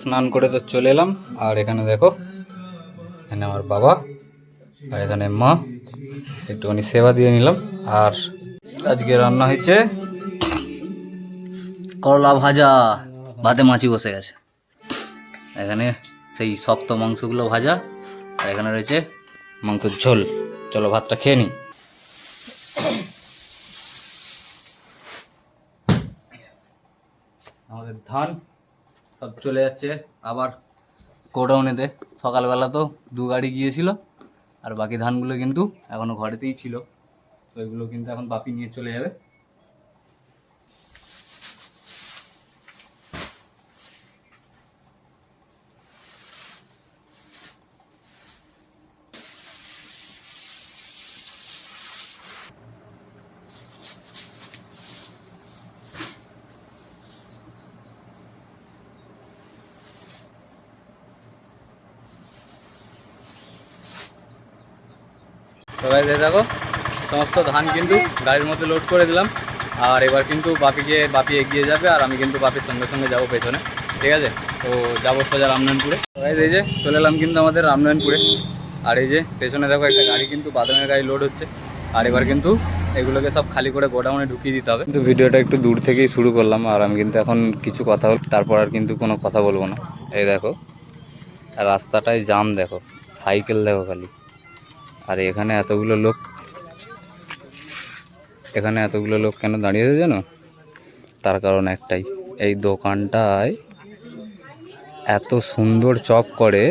স্নান করে তো চলে এলাম। আর এখানে দেখো, এখানে আমার বাবা আর এখানে মা। একটুখানি সেবা দিয়ে নিলাম। আর আজকে রান্না হয়েছে করলা ভাজা। ভাতে মাছি বসে গেছে। এখানে সেই শক্ত মাংসগুলো ভাজা। আর এখানে রয়েছে মাংসের ঝোল। চলো ভাতটা খেয়ে নিই। আমাদের ধান সব চলে যাচ্ছে। আবার গোডাউনেতে সকালবেলা তো দু গাড়ি গিয়েছিল, আর বাকি ধানগুলো কিন্তু এখনও ঘরেতেই ছিল। তো এগুলো কিন্তু এখন বাপি নিয়ে চলে যাবে। সবাই দেখে দেখো, সমস্ত ধান কিন্তু গাড়ির মধ্যে লোড করে দিলাম। আর এবার কিন্তু বাপিকে বাপি এগিয়ে যাবে, আর আমি কিন্তু বাপির সঙ্গে সঙ্গে যাব পেছনে, ঠিক আছে? তো যাব সোজা রামনারায়ণপুরে সবাই এই যে চলে এলাম কিন্তু আমাদের রামনারায়ণপুরে আর এই যে পেছনে দেখো, একটা গাড়ি কিন্তু বাদামের গাড়ি লোড হচ্ছে। আর এবার কিন্তু এগুলোকে সব খালি করে গোডাউনে ঢুকিয়ে দিতে হবে। কিন্তু ভিডিওটা একটু দূর থেকেই শুরু করলাম, আর আমি কিন্তু এখন কিছু কথা তারপর আর কিন্তু কোনো কথা বলব না। এই দেখো রাস্তাটায় জাম দেখো, সাইকেল দেখো খালি। আর এখানে এতগুলো লোক, এখানে এতগুলো লোক কেন দাঁড়িয়েছে জানো? তার কারণ একটাই, এই দোকানটায় এত সুন্দর চপ করে,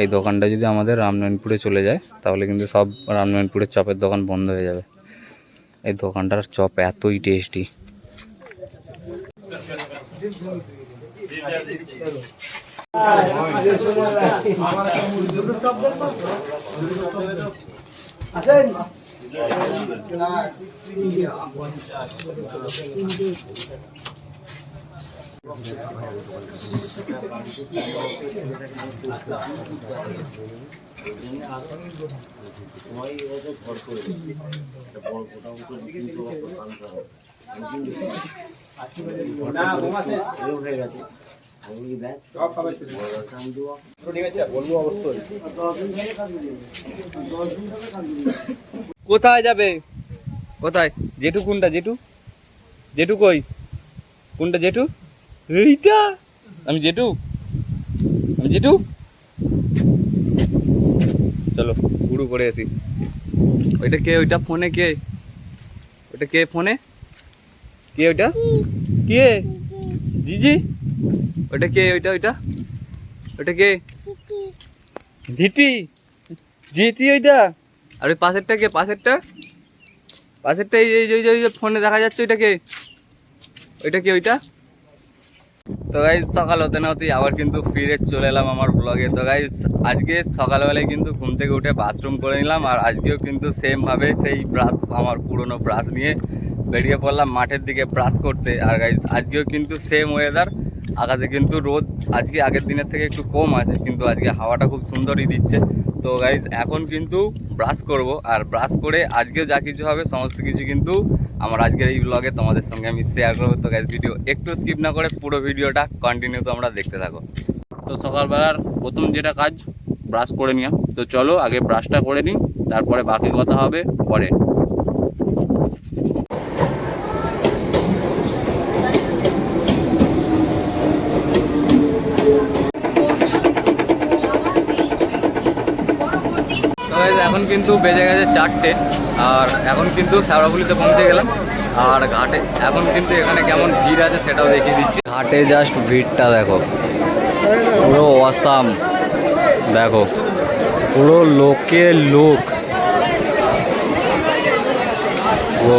এই দোকানটা যদি আমাদের রামনারায়ণপুরে চলে যায়, তাহলে কিন্তু সব রামনারায়ণপুরের চপের দোকান বন্ধ হয়ে যাবে। এই দোকানটার চপ এতই টেস্টি আসেন। সবাই অত ঘর করে বড় কোটা উপর না হয়ে গেছে কোথায় যাবে? কোথায়? জেঠু কোনটা জেঠু? জেঠু কই? কোনটা জেঠু? এইটা? আমি জেঠু? আমি জেঠু? চলো গুরু করে আসি। ওইটা কে? ওইটা ফোনে কে? ওইটা কে ফোনে? কে ওইটা? কে? জিজি? ওইটা কে? ওইটা ওইটা? ওইটা কে? জিটি। জিটি ওইটা? আর ওই পাশেরটা কে? পাশেরটা? পাশেরটা এই যে- যে- যে ফোনে দেখা যাচ্ছে ওইটা কে? ওইটা কে ওইটা? তো গাইজ সকাল হতে না হতেই আবার কিন্তু ফিরে চলে এলাম আমার ব্লগে তো গাইজ আজকে সকালবেলায় কিন্তু ঘুম থেকে উঠে বাথরুম করে নিলাম আর আজকেও কিন্তু সেমভাবে সেই ব্রাশ আমার পুরনো ব্রাশ নিয়ে বেরিয়ে পড়লাম মাঠের দিকে ব্রাশ করতে। আর গাইজ আজকেও কিন্তু সেম ওয়েদার আকাশে কিন্তু রোদ আজকে আগের দিনের থেকে একটু কম আছে, কিন্তু আজকে হাওয়াটা খুব সুন্দরই দিচ্ছে। তো গাইজ এখন কিন্তু ব্রাশ করব, আর ব্রাশ করে আজকেও যা কিছু হবে, সমস্ত কিছু কিন্তু আমার আজকের এই ব্লগে তোমাদের সঙ্গে আমি শেয়ার করব। তো গাইজ ভিডিও একটু স্কিপ না করে পুরো ভিডিওটা কন্টিনিউ তোমরা দেখতে থাকো। তো সকালবেলার প্রথম যেটা কাজ ব্রাশ করে নিলাম। তো চলো আগে ব্রাশটা করে নিই, তারপরে বাকি কথা হবে পরে। Guys, এখন কিন্তু বেজে গেছে চারটে আর এখন কিন্তু শ্যাওড়াগুলিতে পৌঁছে গেলাম। আর ঘাটে এখন কিন্তু এখানে কেমন ভিড় আছে সেটাও দেখিয়ে দিচ্ছি। ঘাটে জাস্ট ভিড়টা দেখো পুরো অস্তাম দেখো পুরো লোকে লোক। ও